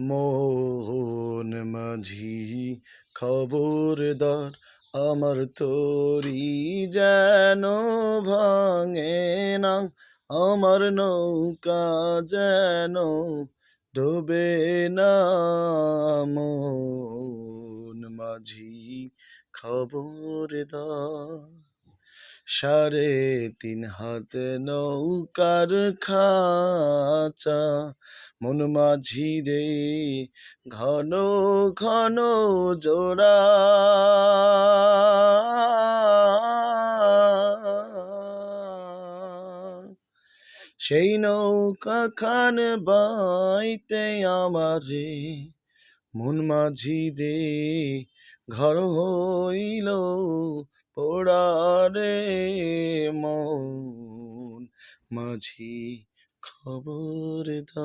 মোহন মাঝি, খবরদার আমার তরি যেন ভাঙে না, আমার নৌকা যেন ডোবে না। মোহন মাঝি, খবরদার সাড়ে তিন হাতে নৌকার খাঁচা, মন মাঝি রে ঘন ঘন জোড়া। সেই নৌকা খান বাইতে আমারে, মন মাঝি দে ঘর হইল পোড়ারে মন মাঝি খবরদার।